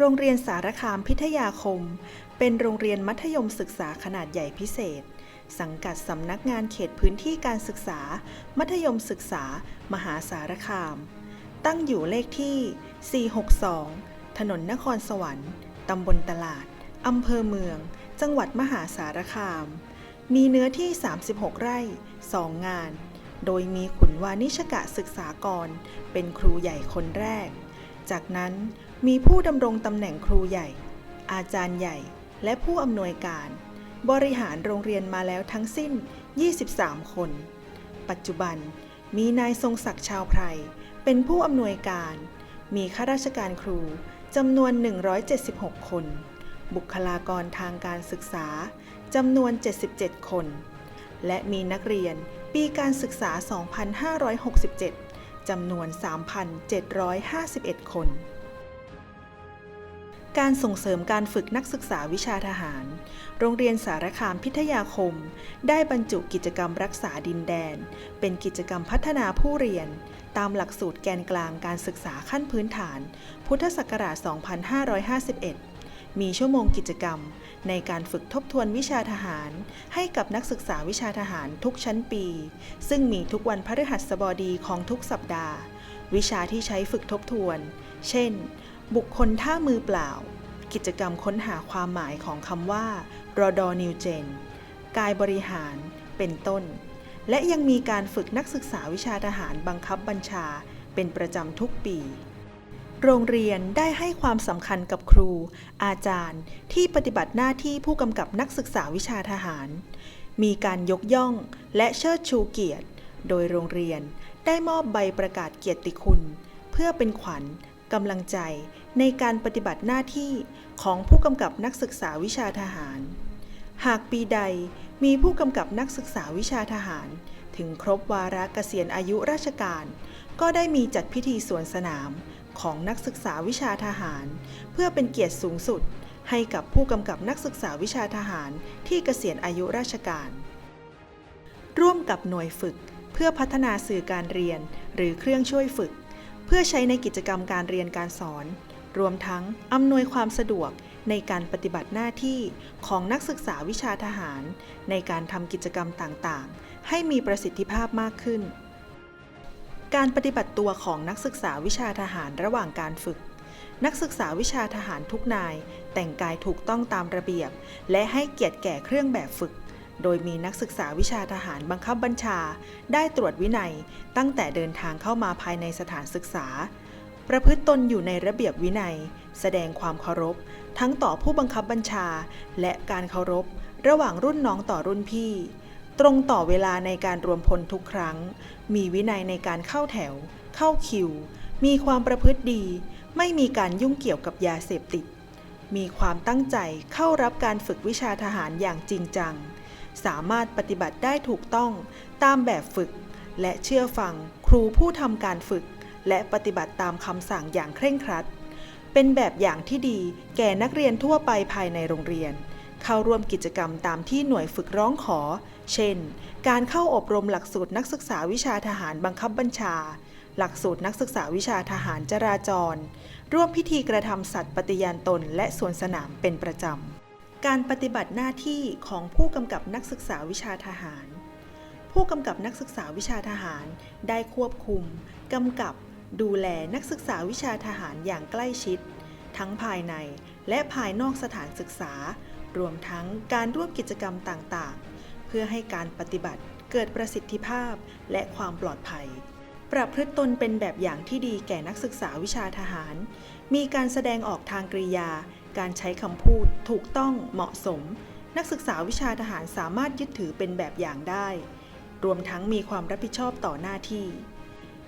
โรงเรียนสารคามพิทยาคม เป็นโรงเรียนมัธยมศึกษาขนาดใหญ่พิเศษ สังกัดสำนักงานเขตพื้นที่การศึกษา มัธยมศึกษา มหาสารคาม ตั้งอยู่เลขที่ 462 ถนนนครสวรรค์ตำบลตลาดอำเภอเมือง จังหวัดมหาสารคาม มีเนื้อที่ 36 ไร่ 2 งาน โดยมีขุนวานิชกะศึกษากร เป็นครูใหญ่คนแรก จากนั้น มีผู้ดำรงตำแหน่งครูใหญ่ อาจารย์ใหญ่ และผู้อำนวยการ บริหารโรงเรียนมาแล้วทั้งสิ้น 23 คน ปัจจุบันมีนายทรงศักดิ์ชาวไพร เป็นผู้อำนวยการ มีข้าราชการครูจำนวน 176 คน บุคลากรทางการศึกษาจำนวน 77 คน และมีนักเรียนปีการศึกษา 2567 จำนวน 3,751 คน การส่งเสริมการฝึกนักศึกษาวิชาทหาร โรงเรียนสารคามพิทยาคม ได้บรรจุกิจกรรมรักษาดินแดน เป็นกิจกรรมพัฒนาผู้เรียน ตามหลักสูตรแกนกลางการศึกษาขั้นพื้นฐาน พุทธศักราช 2551 มีชั่วโมงกิจกรรม ในการฝึกทบทวนวิชาทหาร ให้กับนักศึกษาวิชาทหารทุกชั้นปี ซึ่งมีทุกวันพฤหัสบดีของทุกสัปดาห์ วิชาที่ใช้ฝึกทบทวน เช่น บุคคลท่ามือเปล่า กิจกรรมค้นหาความหมายของคำว่ารอดอนิวเจน กายบริหาร เป็นต้น และยังมีการฝึกนักศึกษาวิชาทหารบังคับบัญชาเป็นประจำทุกปี โรงเรียนได้ให้ความสำคัญกับครู อาจารย์ที่ปฏิบัติหน้าที่ผู้กำกับนักศึกษาวิชาทหาร มีการยกย่องและเชิดชูเกียรติ โดยโรงเรียนได้มอบใบประกาศเกียรติคุณ เพื่อเป็นขวัญ กำลังใจในการปฏิบัติหน้าที่ของผู้กำกับนักศึกษาวิชาทหาร หากปีใดมีผู้กำกับนักศึกษาวิชาทหาร ถึงครบวาระเกษียณอายุราชการ ก็ได้มีจัดพิธีสวนสนามของนักศึกษาวิชาทหาร เพื่อเป็นเกียรติสูงสุด ให้กับผู้กำกับนักศึกษาวิชาทหารที่เกษียณอายุราชการ ร่วมกับหน่วยฝึกเพื่อพัฒนาสื่อการเรียนหรือเครื่องช่วยฝึก เพื่อใช้ในกิจกรรมการเรียนการสอน รวมทั้งอำนวยความสะดวกในการปฏิบัติหน้าที่ของนักศึกษาวิชาทหาร ในการทำกิจกรรมต่างๆ ให้มีประสิทธิภาพมากขึ้น การปฏิบัติตัวของนักศึกษาวิชาทหารระหว่างการฝึก นักศึกษาวิชาทหารทุกนาย แต่งกายถูกต้องตามระเบียบ และให้เกียรติแก่เครื่องแบบฝึก โดยมีนักศึกษาวิชาทหารบังคับบัญชา ได้ตรวจวินัย ตั้งแต่เดินทางเข้ามาภายในสถานศึกษา ประพฤติตนอยู่ในระเบียบวินัย แสดงความเคารพ ทั้งต่อผู้บังคับบัญชา และการเคารพ ระหว่างรุ่นน้องต่อรุ่นพี่ ตรงต่อเวลาในการรวมพลทุกครั้ง มีวินัยในการเข้าแถว เข้าคิว มีความประพฤติดี ไม่มีการยุ่งเกี่ยวกับยาเสพติดมีความตั้งใจเข้ารับการฝึกวิชาทหารอย่างจริงจัง สามารถปฏิบัติได้ถูกต้องตามแบบฝึก และเชื่อฟังครูผู้ทำการฝึก และปฏิบัติตามคำสั่งอย่างเคร่งครัด เป็นแบบอย่างที่ดีแก่นักเรียนทั่วไปภายในโรงเรียน เข้าร่วมกิจกรรมตามที่หน่วยฝึกร้องขอ เช่น การเข้าอบรมหลักสูตรนักศึกษาวิชาทหารบังคับบัญชา หลักสูตรนักศึกษาวิชาทหารจราจร ร่วมพิธีกระทำสัตว์ปฏิญาณตนและสวนสนามเป็นประจำ การปฏิบัติหน้าที่ของผู้กำกับนักศึกษาวิชาทหาร ผู้กำกับนักศึกษาวิชาทหารได้ควบคุมกำกับดูแลนักศึกษาวิชาทหารอย่างใกล้ชิด ทั้งภายในและภายนอกสถานศึกษา รวมทั้งการร่วมกิจกรรมต่างๆ เพื่อให้การปฏิบัติเกิดประสิทธิภาพและความปลอดภัย ประพฤติตนเป็นแบบอย่างที่ดีแก่นักศึกษาวิชาทหาร มีการแสดงออกทางกริยา การใช้คำพูดถูกต้องเหมาะสม นักศึกษาวิชาทหารสามารถยึดถือเป็นแบบอย่างได้ รวมทั้งมีความรับผิดชอบต่อหน้าที่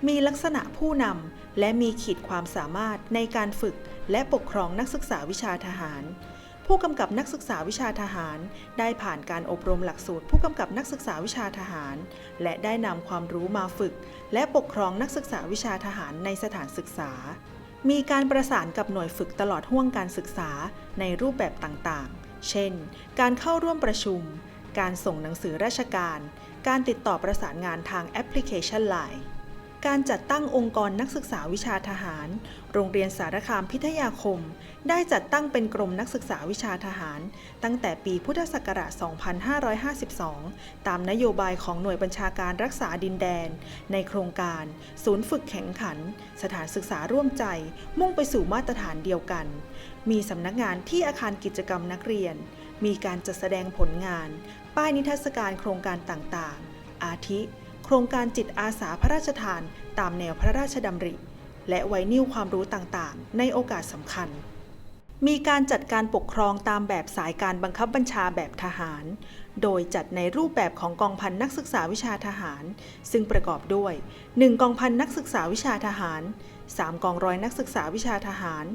มีลักษณะผู้นำและมีขีดความสามารถในการฝึกและปกครองนักศึกษาวิชาทหาร ผู้กำกับนักศึกษาวิชาทหาร ได้ผ่านการอบรมหลักสูตร ผู้กำกับนักศึกษาวิชาทหาร และได้นำความรู้มาฝึก และปกครองนักศึกษาวิชาทหารในสถานศึกษา มีการประสานกับหน่วยฝึกตลอดห่วงการศึกษาในรูปแบบต่างๆ เช่น การเข้าร่วมประชุม การส่งหนังสือราชการ การติดต่อประสานงานทางแอปพลิเคชัน Line การจัดตั้งองค์กรนักศึกษาวิชาทหาร โรงเรียนสารคามพิทยาคม ได้จัดตั้งเป็นกรมนักศึกษาวิชาทหาร ตั้งแต่ปีพุทธศักราช 2552 ตามนโยบายของหน่วยบัญชาการรักษาดินแดน ในโครงการ ศูนย์ฝึกแข่งขัน สถานศึกษาร่วมใจ มุ่งไปสู่มาตรฐานเดียวกัน มีสำนักงานที่อาคารกิจกรรมนักเรียน มีการจัดแสดงผลงาน ป้ายนิทรรศการโครงการต่างๆ อาทิ ครงการจิตอาสาพระราชทานตามแนวพระราชดำริ และไว้นิ้วความรู้ต่างๆ ในโอกาสสำคัญ มีการจัดการปกครองตามแบบสายการบังคับบัญชาแบบทหาร โดยจัดในรูปแบบของกองพันนักศึกษาวิชาทหาร ซึ่งประกอบด้วย 1 กองพันนักศึกษาวิชาทหาร 3 กองร้อยนักศึกษาวิชาทหาร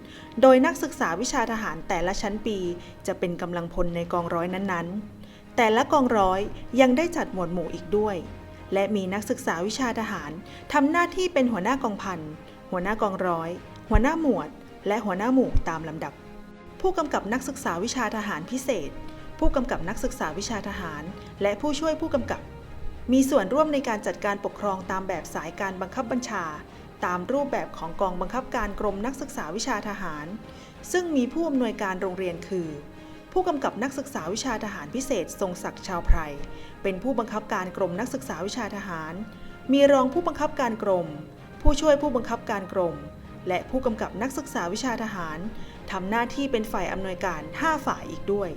โดยนักศึกษาวิชาทหารแต่ละชั้นปี จะเป็นกำลังพลในกองร้อยนั้นๆ แต่ละกองร้อยยังได้จัดหมวดหมู่อีกด้วย และมีนักศึกษาวิชาทหารทำหน้าที่เป็นหัวหน้ากองพัน หัวหน้ากองร้อย หัวหน้าหมวด และหัวหน้าหมู่ตามลำดับ ผู้กำกับนักศึกษาวิชาทหารพิเศษ ผู้กำกับนักศึกษาวิชาทหาร และผู้ช่วยผู้กำกับ มีส่วนร่วมในการจัดการปกครองตามแบบสายการบังคับบัญชา ตามรูปแบบของกองบังคับการกรมนักศึกษาวิชาทหาร ซึ่งมีผู้อำนวยการโรงเรียนคือ ผู้กำกับนักศึกษาวิชาทหารพิเศษ ทรงศักดิ์ชาวไพร เป็นผู้บังคับการกรมนักศึกษาวิชาทหาร มีรองผู้บังคับการกรม ผู้ช่วยผู้บังคับการกรม และผู้กำกับนักศึกษาวิชาทหารทำหน้าที่เป็นฝ่ายอำนวยการ 5 ฝ่ายอีกด้วย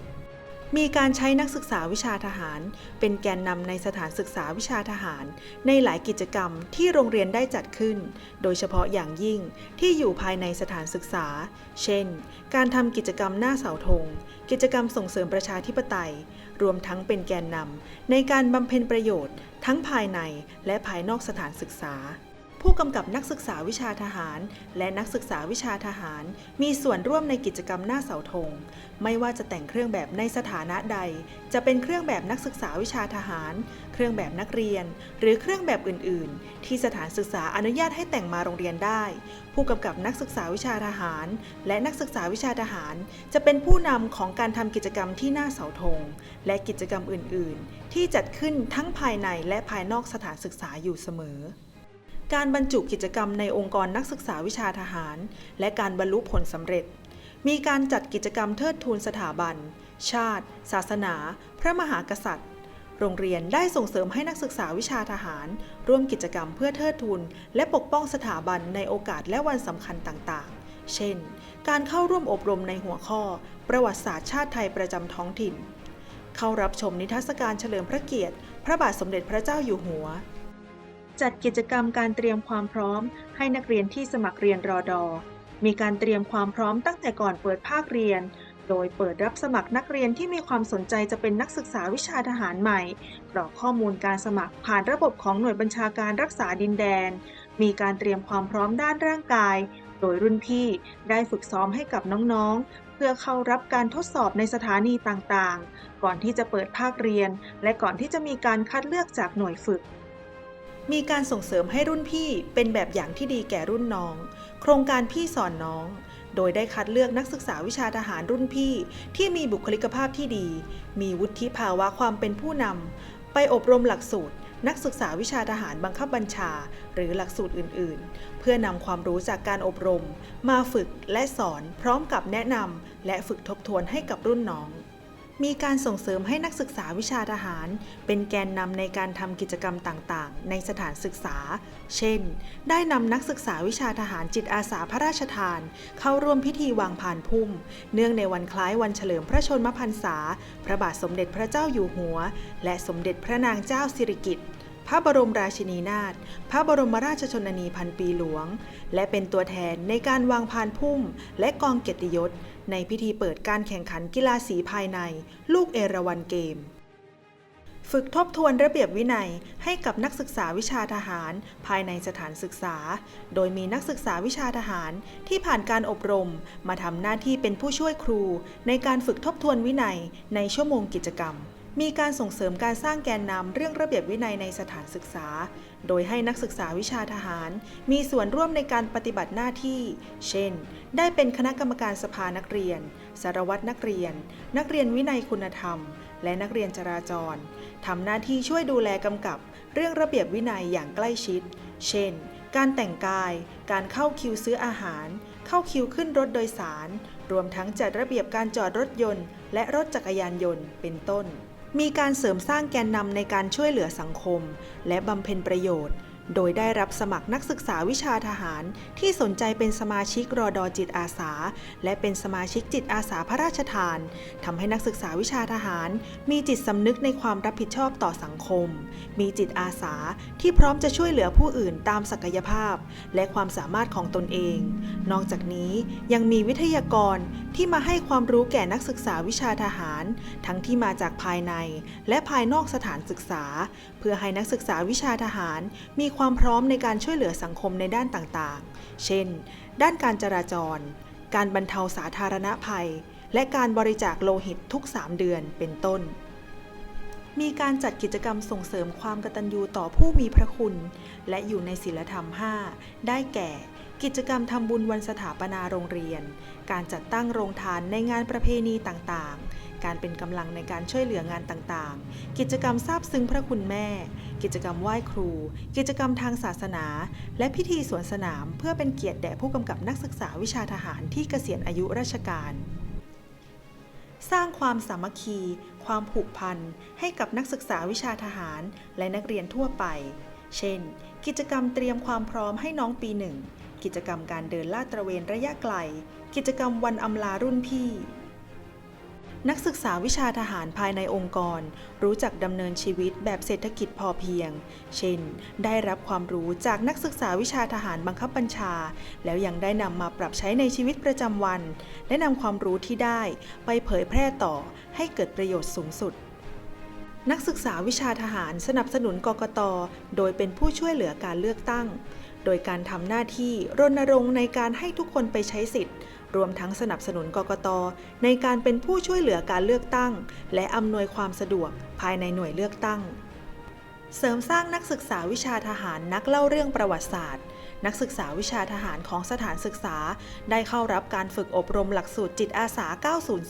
มีการใช้นักศึกษาวิชาทหาร เป็นแกนนำในสถานศึกษาวิชาทหาร ในหลายกิจกรรมที่โรงเรียนได้จัดขึ้น โดยเฉพาะอย่างยิ่งที่อยู่ภายในสถานศึกษา เช่น การทำกิจกรรมหน้าเสาธง กิจกรรมส่งเสริมประชาธิปไตย รวมทั้งเป็นแกนนำในการบำเพ็ญประโยชน์ ทั้งภายในและภายนอกสถานศึกษา ผู้กำกับนักศึกษาวิชาทหาร และนักศึกษาวิชาทหาร มีส่วนร่วมในกิจกรรมหน้าเสาธง ไม่ว่าจะแต่งเครื่องแบบในสถานะใด จะเป็นเครื่องแบบนักศึกษาวิชาทหาร เครื่องแบบนักเรียน หรือเครื่องแบบอื่น ๆ ที่สถานศึกษาอนุญาตให้แต่งมาโรงเรียนได้ ผู้กำกับนักศึกษาวิชาทหาร และนักศึกษาวิชาทหาร จะเป็นผู้นำของการทำกิจกรรมที่หน้าเสาธง และกิจกรรมอื่น ๆ ที่จัดขึ้นทั้งภายในและภายนอกสถานศึกษาอยู่เสมอ การบรรจุกิจกรรมในองค์กรนักศึกษาวิชาทหาร และการบรรลุผลสำเร็จ มีการจัดกิจกรรมเทิดทูนสถาบัน ชาติ ศาสนา พระมหากษัตริย์ โรงเรียนได้ส่งเสริมให้นักศึกษาวิชาทหาร ร่วมกิจกรรมเพื่อเทิดทูนและปกป้องสถาบันในโอกาสและวันสำคัญต่างๆ เช่น การเข้าร่วมอบรมในหัวข้อ ประวัติศาสตร์ชาติไทยประจำท้องถิ่น เข้ารับชมนิทรรศการเฉลิมพระเกียรติ พระบาทสมเด็จพระเจ้าอยู่หัว จัดกิจกรรมการเตรียมความพร้อม ให้นักเรียนที่สมัครเรียนรอดอ มีการเตรียมความพร้อมตั้งแต่ก่อนเปิดภาคเรียน โดยเปิดรับสมัครนักเรียนที่มีความสนใจจะเป็นนักศึกษาวิชาทหารใหม่ กรอกข้อมูลการสมัครผ่านระบบของหน่วยบัญชาการรักษาดินแดน มีการเตรียมความพร้อมด้านร่างกาย โดยรุ่นพี่ได้ฝึกซ้อมให้กับน้องๆ เพื่อเข้ารับการทดสอบในสถานีต่างๆ ก่อนที่จะเปิดภาคเรียน และก่อนที่จะมีการคัดเลือกจากหน่วยฝึก มีการส่งเสริมให้รุ่นพี่เป็นแบบอย่างที่ดีแก่รุ่นน้อง โครงการพี่สอนน้อง โดยได้คัดเลือกนักศึกษาวิชาทหารรุ่นพี่ ที่มีบุคลิกภาพที่ดี มีวุฒิภาวะความเป็นผู้นำ ไปอบรมหลักสูตร นักศึกษาวิชาทหารบังคับบัญชา หรือหลักสูตรอื่น ๆ เพื่อนำความรู้จากการอบรม มาฝึกและสอนพร้อมกับแนะนำและฝึกทบทวนให้กับรุ่นน้อง มีการส่งเสริมให้นักศึกษาวิชาทหาร เป็นแกนนำในการทำกิจกรรมต่างๆ ในสถานศึกษา เช่น ได้นำนักศึกษาวิชาทหารจิตอาสาพระราชทาน เข้าร่วมพิธีวางผ่านพุ่ม เนื่องในวันคล้ายวันเฉลิมพระชนมพรรษา พระบาทสมเด็จพระเจ้าอยู่หัว และสมเด็จพระนางเจ้าสิริกิติ์พระบรมราชินีนาถ พระบรมราชชนนีพันปีหลวง และเป็นตัวแทนในการวางพานพุ่มและกองเกียรติยศ ในพิธีเปิดการแข่งขันกีฬาสีภายใน ลูกเอราวันเกม ฝึกทบทวนระเบียบวินัยให้กับนักศึกษาวิชาทหาร ภายในสถานศึกษา โดยมีนักศึกษาวิชาทหารที่ผ่านการอบรม มาทำหน้าที่เป็นผู้ช่วยครู ในการฝึกทบทวนวินัยในชั่วโมงกิจกรรม มีการส่งเสริมการสร้างแกนนำเรื่องระเบียบวินัยในสถานศึกษา โดยให้นักศึกษาวิชาทหาร มีส่วนร่วมในการปฏิบัติหน้าที่ เช่น ได้เป็นคณะกรรมการสภานักเรียน สารวัตรนักเรียน นักเรียนวินัยคุณธรรม และนักเรียนจราจรทำหน้าที่ช่วยดูแลกำกับ เรื่องระเบียบวินัยอย่างใกล้ชิด เช่น การแต่งกาย การเข้าคิวซื้ออาหาร เข้าคิวขึ้นรถโดยสาร รวมทั้งจัดระเบียบการจอดรถยนต์ และรถจักรยานยนต์ เป็นต้น มีการเสริมสร้างแกนนำในการช่วยเหลือสังคม และบำเพ็ญประโยชน์ โดยได้รับสมัครนักศึกษาวิชาทหาร ที่สนใจเป็นสมาชิกรอดอจิตอาสา และเป็นสมาชิกจิตอาสาพระราชทานทำให้นักศึกษาวิชาทหาร มีจิตสำนึกในความรับผิดชอบต่อสังคม มีจิตอาสาที่พร้อมจะช่วยเหลือผู้อื่นตามศักยภาพ และความสามารถของตนเอง นอกจากนี้ยังมีวิทยากร ที่มาให้ความรู้แก่นักศึกษาวิชาทหาร ทั้งที่มาจากภายใน และภายนอกสถานศึกษา เพื่อให้นักศึกษาวิชาทหาร มีความพร้อมในการช่วยเหลือสังคมในด้านต่างๆ เช่น ด้านการจราจร การบรรเทาสาธารณภัย และการบริจาคโลหิตทุก 3 เดือนเป็นต้นมีการจัดกิจกรรมส่งเสริมความกตัญญูต่อผู้มีพระคุณ และอยู่ในศีลธรรม 5 ได้แก่ กิจกรรมทำบุญวันสถาปนาโรงเรียน การจัดตั้งโรงทานในงานประเพณีต่างๆ การเป็นกำลังในการช่วยเหลืองานต่างๆ กิจกรรมซาบซึ้งพระคุณแม่ กิจกรรมไหว้ครู กิจกรรมทางศาสนา และพิธีสวนสนามเพื่อเป็นเกียรติแด่ผู้กำกับนักศึกษาวิชาทหารที่เกษียณอายุราชการสร้างความสามัคคี ความผูกพัน ให้กับนักศึกษาวิชาทหารและนักเรียนทั่วไป เช่น กิจกรรมเตรียมความพร้อมให้น้องปีหนึ่ง กิจกรรมการเดินลาดตระเวนระยะไกล กิจกรรมวันอำลารุ่นพี่ นักศึกษาวิชาทหารภายในองค์กร รู้จักดำเนินชีวิตแบบเศรษฐกิจพอเพียง เช่น ได้รับความรู้จากนักศึกษาวิชาทหารบังคับบัญชา แล้วยังได้นำมาปรับใช้ในชีวิตประจำวัน และนำความรู้ที่ได้ไปเผยแพร่ต่อให้เกิดประโยชน์สูงสุดนักศึกษาวิชาทหารสนับสนุนกกต โดยเป็นผู้ช่วยเหลือการเลือกตั้ง โดยการทำหน้าที่รณรงค์ในการให้ทุกคนไปใช้สิทธิ์ รวมทั้งสนับสนุนกกต ในการเป็นผู้ช่วยเหลือการเลือกตั้ง และอำนวยความสะดวกภายในหน่วยเลือกตั้ง เสริมสร้างนักศึกษาวิชาทหารนักเล่าเรื่องประวัติศาสตร์ นักศึกษาวิชาทหารของสถานศึกษา ได้เข้ารับการฝึกอบรมหลักสูตรจิตอาสา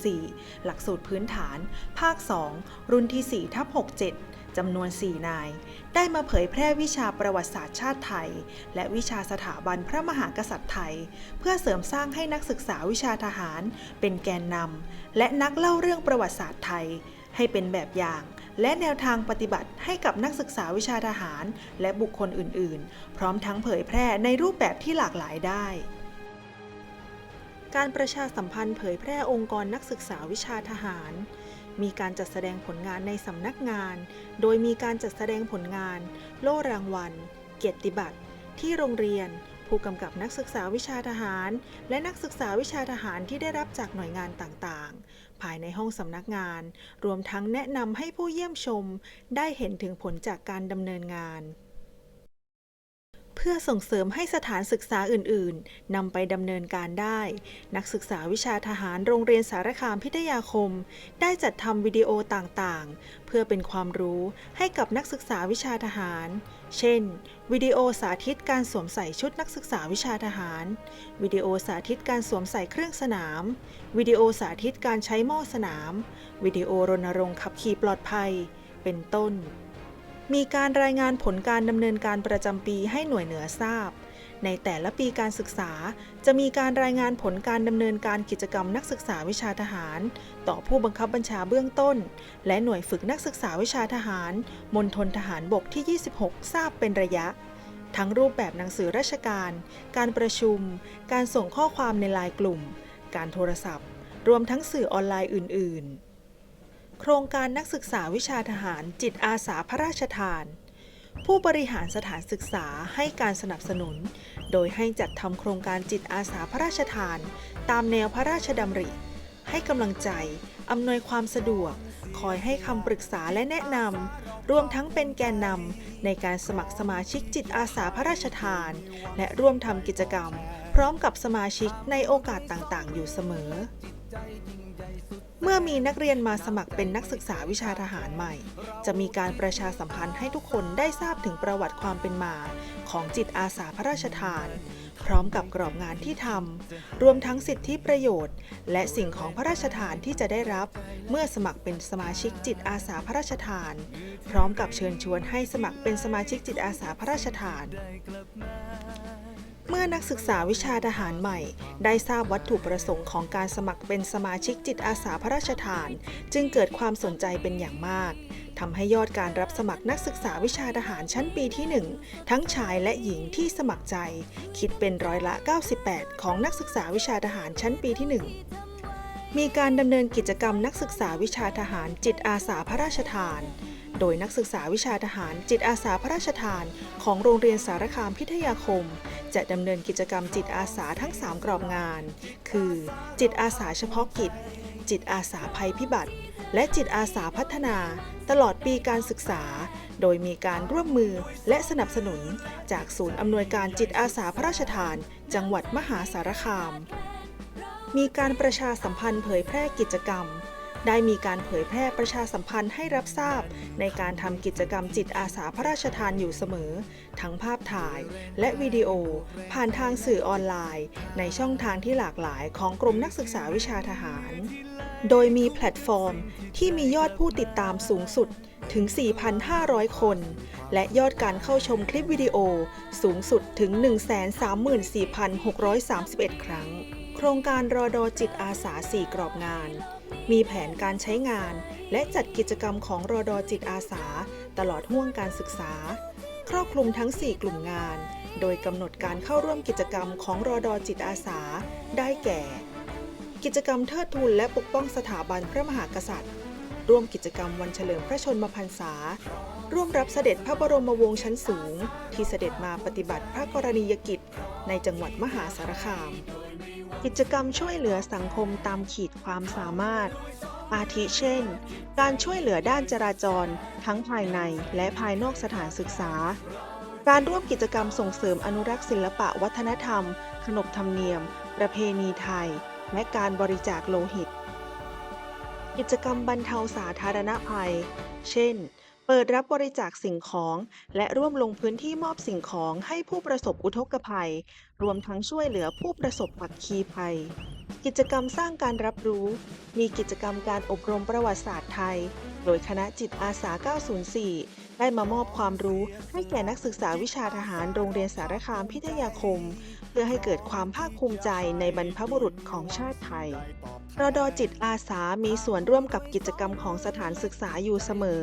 904 หลักสูตรพื้นฐาน ภาค 2 รุ่นที่4ทับ67 จำนวน 4 นาย ได้มาเผยแพร่วิชาประวัติศาสตร์ชาติไทย และวิชาสถาบันพระมหากษัตริย์ไทย เพื่อเสริมสร้างให้นักศึกษาวิชาทหาร เป็นแกนนำและนักเล่าเรื่องประวัติศาสตร์ไทย ให้เป็นแบบอย่าง และแนวทางปฏิบัติให้กับนักศึกษาวิชาทหาร และบุคคลอื่น ๆ พร้อมทั้งเผยแพร่ในรูปแบบที่หลากหลายได้การประชาสัมพันธ์เผยแพร่องค์กรนักศึกษาวิชาทหาร มีการจัดแสดงผลงานในสำนักงาน โดยมีการจัดแสดงผลงาน โล่รางวัล เกียรติบัตร ที่โรงเรียน ผู้กำกับนักศึกษาวิชาทหาร และนักศึกษาวิชาทหารที่ได้รับจากหน่วยงานต่างๆ ภายในห้องสำนักงาน รวมทั้งแนะนำให้ผู้เยี่ยมชม ได้เห็นถึงผลจากการดำเนินงาน เพื่อส่งเสริมให้สถานศึกษาอื่น ๆนำไปดำเนินการได้ นักศึกษาวิชาทหารโรงเรียนสารคามพิทยาคม ได้จัดทำวิดีโอต่าง ๆ เพื่อเป็นความรู้ให้กับนักศึกษาวิชาทหาร เช่น วิดีโอสาธิตการสวมใส่ชุดนักศึกษาวิชาทหาร วิดีโอสาธิตการสวมใส่เครื่องสนาม วิดีโอสาธิตการใช้หม้อสนาม วิดีโอรณรงค์ขับขี่ปลอดภัย เป็นต้น มีการรายงานผลการดำเนินการประจำปีให้หน่วยเหนือทราบ ในแต่ละปีการศึกษา จะมีการรายงานผลการดำเนินการกิจกรรมนักศึกษาวิชาทหาร ต่อผู้บังคับบัญชาเบื้องต้น และหน่วยฝึกนักศึกษาวิชาทหารมณฑลทหารบกที่ 26 ทราบเป็นระยะ ทั้งรูปแบบหนังสือราชการ การประชุม การส่งข้อความในไลน์กลุ่ม การโทรศัพท์ รวมทั้งสื่อออนไลน์อื่น ๆ โครงการนักศึกษาวิชาทหารจิตอาสาพระราชทาน ผู้บริหารสถานศึกษาให้การสนับสนุน โดยให้จัดทำโครงการจิตอาสาพระราชทาน ตามแนวพระราชดำริ ให้กำลังใจ อำนวยความสะดวก คอยให้คำปรึกษาและแนะนำรวมทั้งเป็นแกนนำในการสมัครสมาชิกจิตอาสาพระราชทาน และร่วมทำกิจกรรม พร้อมกับสมาชิกในโอกาสต่างๆ อยู่เสมอ เมื่อมีนักเรียนมาสมัครเป็นนักศึกษาวิชาทหารใหม่ จะมีการประชาสัมพันธ์ให้ทุกคนได้ทราบถึงประวัติความเป็นมา ของจิตอาสาพระราชทาน พร้อมกับกรอบงานที่ทำรวมทั้งสิทธิประโยชน์ และสิ่งของพระราชทานที่จะได้รับ เมื่อสมัครเป็นสมาชิกจิตอาสาพระราชทาน พร้อมกับเชิญชวนให้สมัครเป็นสมาชิกจิตอาสาพระราชทาน เมื่อนักศึกษาวิชาทหารใหม่ ได้ทราบวัตถุประสงค์ของการสมัครเป็นสมาชิกจิตอาสาพระราชทาน จึงเกิดความสนใจเป็นอย่างมากทำให้ยอดการรับสมัครนักศึกษาวิชาทหารชั้นปีที่ 1 ทั้งชายและหญิงที่สมัครใจ คิดเป็นร้อยละ 98 ของนักศึกษาวิชาทหารชั้นปีที่ 1 มีการดำเนินกิจกรรมนักศึกษาวิชาทหารจิตอาสาพระราชทาน โดยนักศึกษาวิชาทหารจิตอาสาพระราชทาน ของโรงเรียนสารคามพิทยาคม จะดำเนินกิจกรรมจิตอาสาทั้ง 3 กรอบงาน คือ จิตอาสาเฉพาะกิจ จิตอาสาภัยพิบัติ และจิตอาสาพัฒนา ตลอดปีการศึกษา โดยมีการร่วมมือและสนับสนุน จากศูนย์อำนวยการจิตอาสาพระราชทาน จังหวัดมหาสารคาม มีการประชาสัมพันธ์เผยแพร่กิจกรรม ได้มีการเผยแพร่ประชาสัมพันธ์ให้รับทราบ ในการทำกิจกรรมจิตอาสาพระราชทานอยู่เสมอ ทั้งภาพถ่ายและวิดีโอ ผ่านทางสื่อออนไลน์ ในช่องทางที่หลากหลายของกรมนักศึกษาวิชาทหาร โดยมีแพลตฟอร์มที่มียอดผู้ติดตามสูงสุดถึง 4,500 คน และยอดการเข้าชมคลิปวิดีโอสูงสุดถึง 134,631 ครั้ง โครงการรอดอจิตอาสา 4 กรอบงาน มีแผนการใช้งาน และจัดกิจกรรมของรอดอจิตอาสา ตลอดห่วงการศึกษา ครอบคลุมทั้ง 4 กลุ่มงาน โดยกำหนดการเข้าร่วมกิจกรรมของรอดอจิตอาสา ได้แก่ กิจกรรมเทิดทูนและปกป้องสถาบันพระมหากษัตริย์ ร่วมกิจกรรมวันเฉลิมพระชนมพรรษา ร่วมรับเสด็จพระบรมวงศ์ชั้นสูง ที่เสด็จมาปฏิบัติพระกรณียกิจ ในจังหวัดมหาสารคาม กิจกรรมช่วยเหลือสังคมตามขีดความสามารถ อาทิเช่น การช่วยเหลือด้านจราจร ทั้งภายในและภายนอกสถานศึกษา การร่วมกิจกรรมส่งเสริมอนุรักษ์ศิลปะวัฒนธรรม ขนบธรรมเนียม ประเพณีไทย และการบริจาคโลหิต กิจกรรมบรรเทาสาธารณภัย เช่น เปิดรับบริจาคสิ่งของ และร่วมลงพื้นที่มอบสิ่งของให้ผู้ประสบอุทกภัย รวมทั้งช่วยเหลือผู้ประสบอัคคีภัย กิจกรรมสร้างการรับรู้ มีกิจกรรมการอบรมประวัติศาสตร์ไทย โดยคณะจิตอาสา 904 ได้มามอบความรู้ให้แก่นักศึกษาวิชาทหารโรงเรียนสารคามพิทยาคม พื่อให้เกิดความภาคภูมิใจในบรรพบุรุษของชาติไทยรดจิตอาสามีส่วนร่วมกับกิจกรรมของสถานศึกษาอยู่เสมอ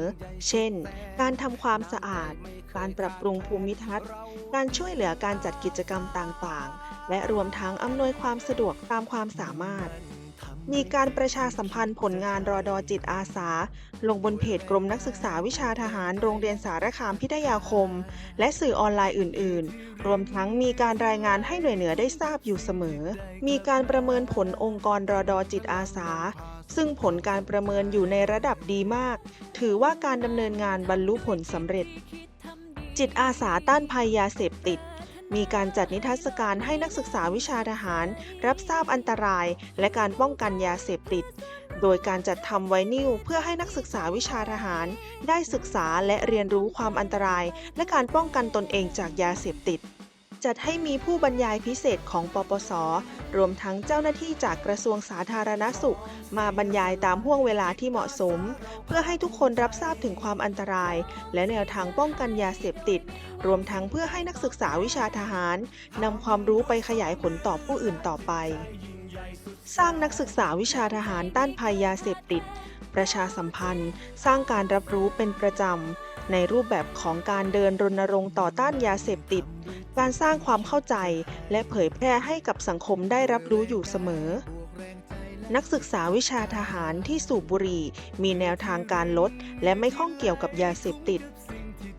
เช่น การทำความสะอาด การปรับปรุงภูมิทัศน์ การช่วยเหลือการจัดกิจกรรมต่างๆ และรวมทั้งอำนวยความสะดวกตามความสามารถ มีการประชาสัมพันธ์ผลงานรอดอจิตอาสา ลงบนเพจกรมนักศึกษาวิชาทหารโรงเรียนสารคามพิทยาคม และสื่อออนไลน์อื่น ๆ รวมทั้งมีการรายงานให้หน่วยเหนือได้ทราบอยู่เสมอ มีการประเมินผลองค์กรรอดอจิตอาสา ซึ่งผลการประเมินอยู่ในระดับดีมาก ถือว่าการดำเนินงานบรรลุผลสำเร็จ จิตอาสาต้านภัยยาเสพติด มีการจัดนิทรรศการให้นักศึกษาวิชาทหาร รับทราบอันตราย และการป้องกันยาเสพติด โดยการจัดทำไวนิลเพื่อให้นักศึกษาวิชาทหาร ได้ศึกษาและเรียนรู้ความอันตราย และการป้องกันตนเองจากยาเสพติด จัดให้มีผู้บรรยายพิเศษของปปส รวมทั้งเจ้าหน้าที่จากกระทรวงสาธารณสุข มาบรรยายตามห่วงเวลาที่เหมาะสม เพื่อให้ทุกคนรับทราบถึงความอันตราย และแนวทางป้องกันยาเสพติด รวมทั้งเพื่อให้นักศึกษาวิชาทหารนำความรู้ไปขยายผลต่อผู้อื่นต่อไป สร้างนักศึกษาวิชาทหารต้านภัยยาเสพติด ประชาสัมพันธ์ สร้างการรับรู้เป็นประจำ ในรูปแบบของการเดินรณรงค์ต่อต้านยาเสพติด การสร้างความเข้าใจและเผยแพร่ให้กับสังคมได้รับรู้อยู่เสมอ นักศึกษาวิชาทหารที่สูบบุหรี่มีแนวทางการลด และไม่ข้องเกี่ยวกับยาเสพติด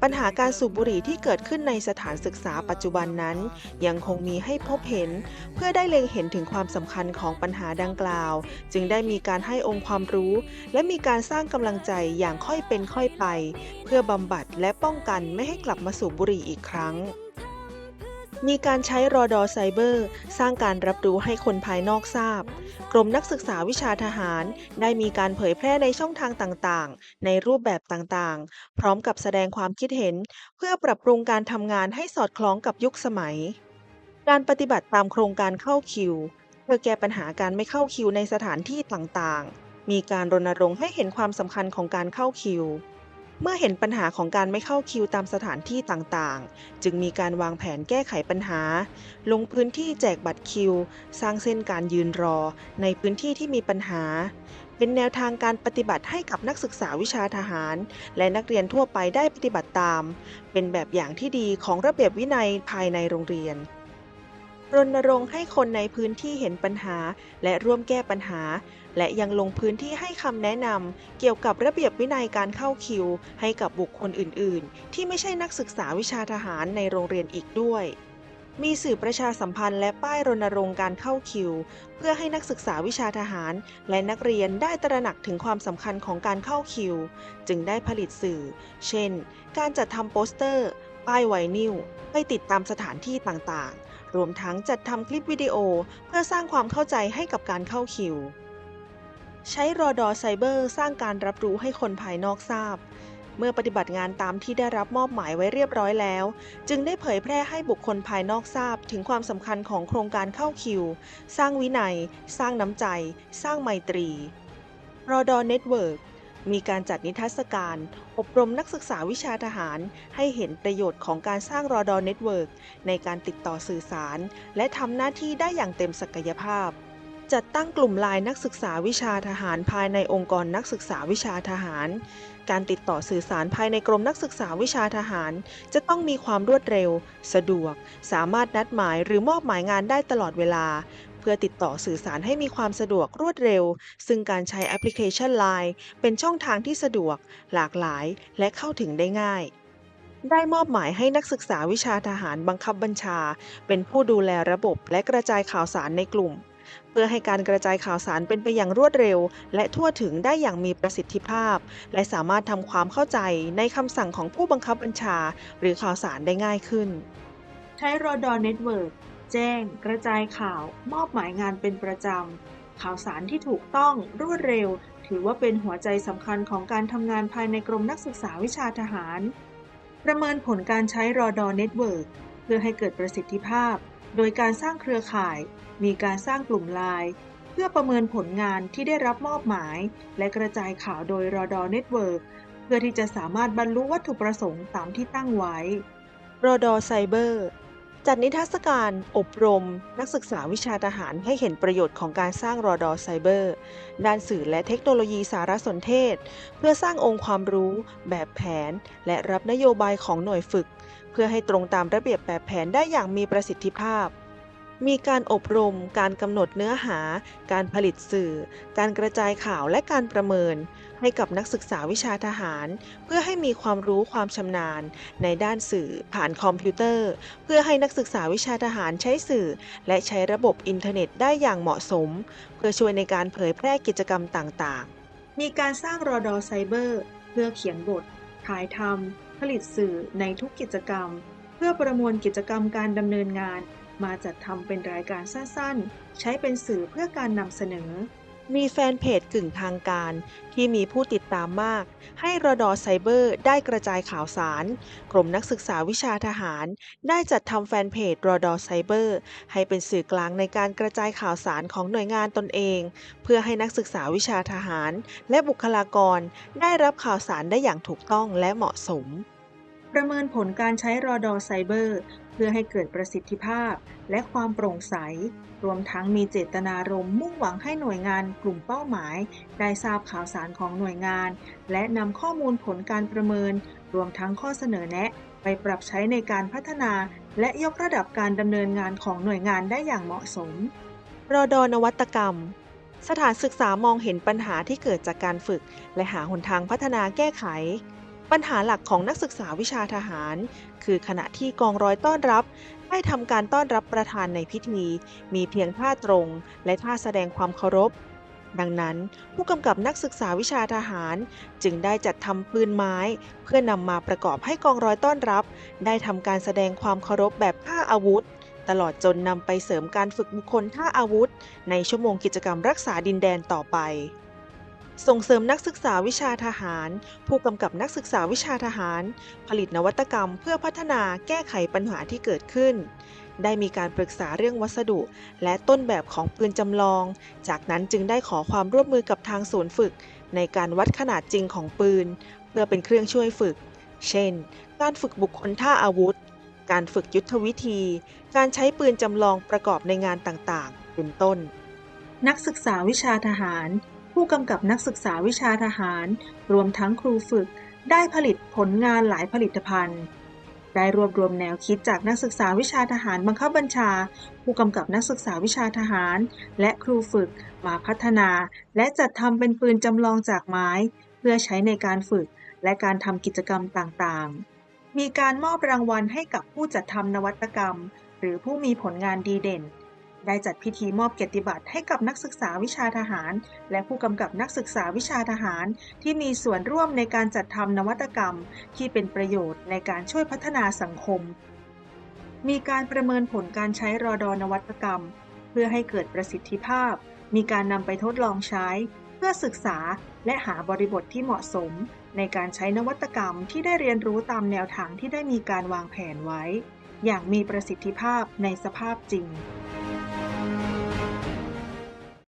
ปัญหาการสูบบุหรี่ที่เกิดขึ้นในสถานศึกษาปัจจุบันนั้น ยังคงมีให้พบเห็น เพื่อได้เล็งเห็นถึงความสำคัญของปัญหาดังกล่าว จึงได้มีการให้องค์ความรู้ และมีการสร้างกำลังใจอย่างค่อยเป็นค่อยไป เพื่อบำบัดและป้องกันไม่ให้กลับมาสูบบุหรี่อีกครั้ง มีการใช้รอดอไซเบอร์ สร้างการรับรู้ให้คนภายนอกทราบ กรมนักศึกษาวิชาทหาร ได้มีการเผยแพร่ในช่องทางต่างๆ ในรูปแบบต่างๆ พร้อมกับแสดงความคิดเห็น เพื่อปรับปรุงการทำงานให้สอดคล้องกับยุคสมัย การปฏิบัติตามโครงการเข้าคิว เพื่อแก้ปัญหาการไม่เข้าคิวในสถานที่ต่างๆ มีการรณรงค์ให้เห็นความสำคัญของการเข้าคิว เมื่อเห็นปัญหาของการไม่เข้าคิวตามสถานที่ต่างๆ จึงมีการวางแผนแก้ไขปัญหา ลงพื้นที่แจกบัตรคิว สร้างเส้นการยืนรอ ในพื้นที่ที่มีปัญหา เป็นแนวทางการปฏิบัติให้กับนักศึกษาวิชาทหาร และนักเรียนทั่วไปได้ปฏิบัติตาม เป็นแบบอย่างที่ดีของระเบียบวินัยภายในโรงเรียน รณรงค์ให้คนในพื้นที่เห็นปัญหา และร่วมแก้ปัญหา และยังลงพื้นที่ให้คำแนะนำเกี่ยวกับระเบียบวินัยการเข้าคิว ให้กับบุคคลอื่น ๆ ที่ไม่ใช่นักศึกษาวิชาทหารในโรงเรียนอีกด้วย มีสื่อประชาสัมพันธ์และป้ายรณรงค์การเข้าคิว เพื่อให้นักศึกษาวิชาทหาร และนักเรียนได้ตระหนักถึงความสำคัญของการเข้าคิว จึงได้ผลิตสื่อ เช่น การจัดทำโปสเตอร์ ป้ายไวนิลไปติดตามสถานที่ต่าง ๆ รวมทั้งจัดทำคลิปวิดีโอเพื่อสร้างความเข้าใจให้กับการเข้าคิว ใช้รอดอไซเบอร์สร้างการรับรู้ให้คนภายนอกทราบ เมื่อปฏิบัติงานตามที่ได้รับมอบหมายไว้เรียบร้อยแล้ว จึงได้เผยแพร่ให้บุคคลภายนอกทราบถึงความสำคัญของโครงการเข้าคิว สร้างวินัย สร้างน้ำใจ สร้างไมตรีรอดอเน็ตเวิร์ก มีการจัดนิทรรศการ อบรมนักศึกษาวิชาทหาร ให้เห็นประโยชน์ของการสร้างรอดอเน็ตเวิร์กในการติดต่อสื่อสาร และทำหน้าที่ได้อย่างเต็มศักยภาพ จัดตั้งกลุ่มไลน์นักศึกษาวิชาทหารภายในองค์กรนักศึกษาวิชาทหาร การติดต่อสื่อสารภายในกรมนักศึกษาวิชาทหาร จะต้องมีความรวดเร็ว สะดวก สามารถนัดหมายหรือมอบหมายงานได้ตลอดเวลา พื่อติดต่อสื่อสารให้มีความสะดวกรวดเร็ว ซึ่งการใช้แอปพลิเคชัน Line เป็นช่องทางที่สะดวก หลากหลาย และเข้าถึงได้ง่ายได้มอบหมายให้นักศึกษาวิชาทหารบังคับบัญชา เป็นผู้ดูแลระบบและกระจายข่าวสารในกลุ่ม เพื่อให้การกระจายข่าวสารเป็นไปอย่างรวดเร็ว และทั่วถึงได้อย่างมีประสิทธิภาพ และสามารถทำความเข้าใจในคำสั่งของผู้บังคับบัญชา หรือข่าวสารได้ง่ายขึ้น ใช้รอดอเน็ตเวิร์ก แจ้ง กระจายข่าว มอบหมายงานเป็นประจำ ข่าวสารที่ถูกต้องรวดเร็ว ถือว่าเป็นหัวใจสำคัญของการทำงานภายในกรมนักศึกษาวิชาทหาร ประเมินผลการใช้รอดอเน็ตเวิร์กเพื่อให้เกิดประสิทธิภาพ โดยการสร้างเครือข่าย มีการสร้างกลุ่มไลน์เพื่อประเมินผลงานที่ได้รับมอบหมาย และกระจายข่าวโดยรอดอเน็ตเวิร์กเพื่อที่จะสามารถบรรลุวัตถุประสงค์ตามที่ตั้งไว้รอดอไซเบอร์ จัดนิทรรศการอบรม นักศึกษาวิชาทหารให้เห็นประโยชน์ของการสร้างรอดอไซเบอร์ ด้านสื่อและเทคโนโลยีสารสนเทศ เพื่อสร้างองค์ความรู้ แบบแผน และรับนโยบายของหน่วยฝึก เพื่อให้ตรงตามระเบียบแบบแผนได้อย่างมีประสิทธิภาพ มีการอบรม การกำหนดเนื้อหา การผลิตสื่อ การกระจายข่าวและการประเมิน ให้กับนักศึกษาวิชาทหาร เพื่อให้มีความรู้ความชำนาญ ในด้านสื่อผ่านคอมพิวเตอร์ เพื่อให้นักศึกษาวิชาทหารใช้สื่อ และใช้ระบบอินเทอร์เน็ตได้อย่างเหมาะสม เพื่อช่วยในการเผยแพร่กิจกรรมต่างๆ มีการสร้างรอดอไซเบอร์เพื่อเขียนบทถ่ายทำผลิตสื่อในทุกกิจกรรม เพื่อประมวลกิจกรรมการดำเนินงาน มาจัดทำเป็นรายการสั้นๆ ใช้เป็นสื่อเพื่อการนำเสนอ มีแฟนเพจกึ่งทางการ ที่มีผู้ติดตามมาก ให้รอดอไซเบอร์ได้กระจายข่าวสาร กรมนักศึกษาวิชาทหาร ได้จัดทำแฟนเพจรอดอไซเบอร์ให้เป็นสื่อกลางในการกระจายข่าวสารของหน่วยงานตนเอง เพื่อให้นักศึกษาวิชาทหาร และบุคลากรได้รับข่าวสารได้อย่างถูกต้องและเหมาะสม ประเมินผลการใช้รอดอไซเบอร์ เพื่อให้เกิดประสิทธิภาพ และความโปร่งใส รวมทั้งมีเจตนารมณ์มุ่งหวังให้หน่วยงานกลุ่มเป้าหมาย ได้ทราบข่าวสารของหน่วยงาน และนำข้อมูลผลการประเมิน รวมทั้งข้อเสนอแนะ ไปปรับใช้ในการพัฒนา และยกระดับการดำเนินงานของหน่วยงานได้อย่างเหมาะสม รอดอนวัตกรรมสถานศึกษามองเห็นปัญหาที่เกิดจากการฝึก และหาหนทางพัฒนาแก้ไข ปัญหาหลักของนักศึกษาวิชาทหาร คือขณะที่กองร้อยต้อนรับ ได้ทำการต้อนรับประธานในพิธี มีเพียงท่าตรง และท่าแสดงความเคารพ ดังนั้นผู้กำกับนักศึกษาวิชาทหารจึงได้จัดทำปืนไม้ เพื่อนำมาประกอบให้กองร้อยต้อนรับ ได้ทำการแสดงความเคารพแบบท่าอาวุธ ตลอดจนนำไปเสริมการฝึกบุคคลท่าอาวุธ ในชั่วโมงกิจกรรมรักษาดินแดนต่อไป ส่งเสริมนักศึกษาวิชาทหาร ผู้กำกับนักศึกษาวิชาทหาร ผลิตนวัตกรรมเพื่อพัฒนาแก้ไขปัญหาที่เกิดขึ้น ได้มีการปรึกษาเรื่องวัสดุ และต้นแบบของปืนจำลอง จากนั้นจึงได้ขอความร่วมมือกับทางศูนย์ฝึก ในการวัดขนาดจริงของปืน เพื่อเป็นเครื่องช่วยฝึก เช่น การฝึกบุคคลท่าอาวุธ การฝึกยุทธวิธี การใช้ปืนจำลองประกอบในงานต่างๆ เป็นต้นนักศึกษาวิชาทหาร ผู้กำกับนักศึกษาวิชาทหาร รวมทั้งครูฝึก ได้ผลิตผลงานหลายผลิตภัณฑ์ ได้รวบรวมแนวคิดจากนักศึกษาวิชาทหารบังคับบัญชา ผู้กำกับนักศึกษาวิชาทหาร และครูฝึกมาพัฒนา และจัดทำเป็นปืนจำลองจากไม้ เพื่อใช้ในการฝึกและการทำกิจกรรมต่างๆ มีการมอบรางวัลให้กับผู้จัดทำนวัตกรรม หรือผู้มีผลงานดีเด่น ได้จัดพิธีมอบเกียรติบัตรให้กับนักศึกษาวิชาทหาร และผู้กำกับนักศึกษาวิชาทหาร ที่มีส่วนร่วมในการจัดทำนวัตกรรม ที่เป็นประโยชน์ในการช่วยพัฒนาสังคม มีการประเมินผลการใช้รอดอนวัตกรรม เพื่อให้เกิดประสิทธิภาพ มีการนำไปทดลองใช้ เพื่อศึกษาและหาบริบทที่เหมาะสม ในการใช้นวัตกรรมที่ได้เรียนรู้ตามแนวทางที่ได้มีการวางแผนไว้ อย่างมีประสิทธิภาพในสภาพจริง